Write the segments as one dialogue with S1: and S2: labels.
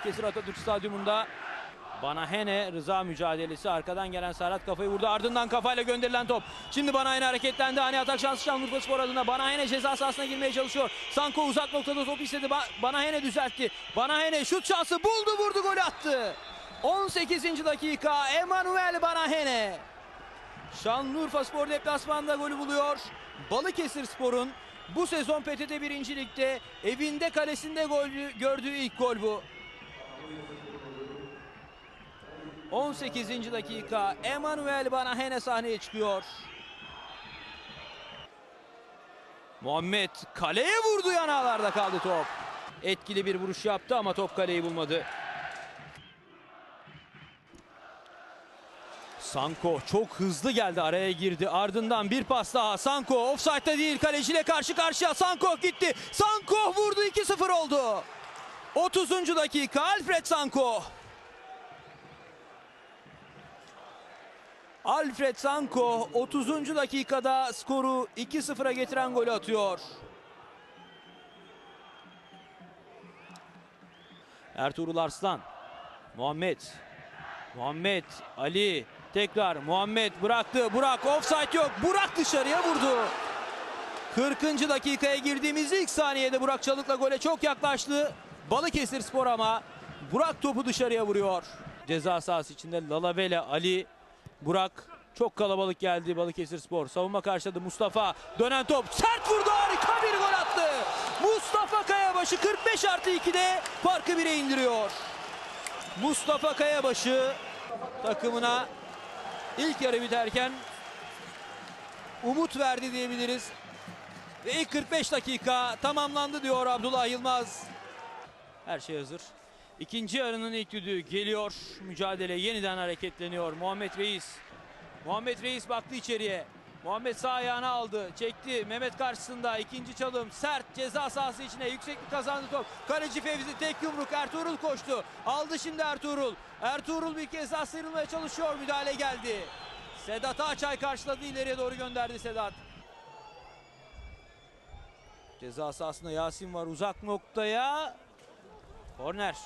S1: Kesir Atatürk Stadyumunda Banahene Rıza mücadelesi. Arkadan gelen Serhat kafayı vurdu. Ardından kafayla gönderilen top. Şimdi Banahene hareketlendi. Hani atak şansı Şanlıurfa Spor adına. Banahene ceza sahasına girmeye çalışıyor. Sanko uzak noktada top istedi. Ba- Banahene düzeltti. Banahene şut şansı buldu vurdu gol attı. 18. dakika Emanuel Banahene. Şanlıurfa Spor deplasmanda golü buluyor. Balıkesir Spor'un bu sezon PTT 1. Lig'de evinde kalesinde gol gördüğü ilk gol bu. 18. dakika Emanuel Banahene sahneye çıkıyor. Muhammed kaleye vurdu yanağlarda kaldı top. Etkili bir vuruş yaptı ama top kaleyi bulmadı. Sanko çok hızlı geldi araya girdi. Ardından bir pas daha. Sanko offside'da değil kaleciyle karşı karşıya. Sanko gitti. Sanko vurdu 2-0 oldu. 30. dakika Alfred Sanko. Alfred Sanko 30. dakikada skoru 2-0'a getiren golü atıyor. Ertuğrul Arslan. Muhammed. Muhammed, Ali tekrar Muhammed bıraktı. Burak offside yok. Burak dışarıya vurdu. 40. dakikaya girdiğimiz ilk saniyede Burak Çalık'la gole çok yaklaştı. Balıkesir Spor ama Burak topu dışarıya vuruyor. Ceza sahası içinde Lalabele, Ali, Burak çok kalabalık geldi Balıkesir Spor. Savunma karşıladı Mustafa. Dönen top sert vurdu harika bir gol attı. Mustafa Kayabaşı 45 artı 2'de farkı 1'e indiriyor. Mustafa Kayabaşı takımına ilk yarı biterken umut verdi diyebiliriz. Ve ilk 45 dakika tamamlandı diyor Abdullah Yılmaz. Her şey hazır. İkinci yarının ilk düdüğü geliyor. Mücadele yeniden hareketleniyor. Muhammed Reis. Muhammed Reis baktı içeriye. Muhammed sağ ayağını aldı. Çekti. Mehmet karşısında. ikinci çalım. Sert ceza sahası içine. Yükseklik kazandı top. Kaleci Fevzi tek yumruk. Ertuğrul koştu. Aldı şimdi Ertuğrul. Ertuğrul bir kez daha sıyrılmaya çalışıyor. Müdahale geldi. Sedat Ağçay karşıladı. ileriye doğru gönderdi Sedat. Ceza sahasında Yasin var uzak noktaya. Korner.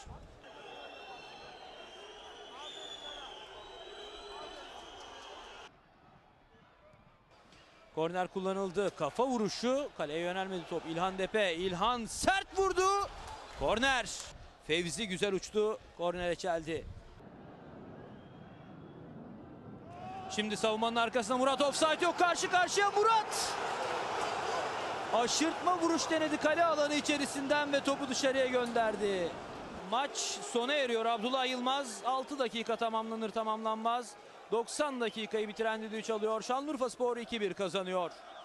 S1: Korner kullanıldı. Kafa vuruşu. Kaleye yönelmedi top. İlhan Depe. İlhan sert vurdu. Korner. Fevzi güzel uçtu. Kornere çeldi. Şimdi savunmanın arkasında Murat offside yok. Karşı karşıya Murat. Aşırtma vuruş denedi kale alanı içerisinden ve topu dışarıya gönderdi. Maç sona eriyor. Abdullah Yılmaz 6 dakika tamamlanır tamamlanmaz. 90 dakikayı bitiren düdüğü çalıyor. Şanlıurfa Spor 2-1 kazanıyor.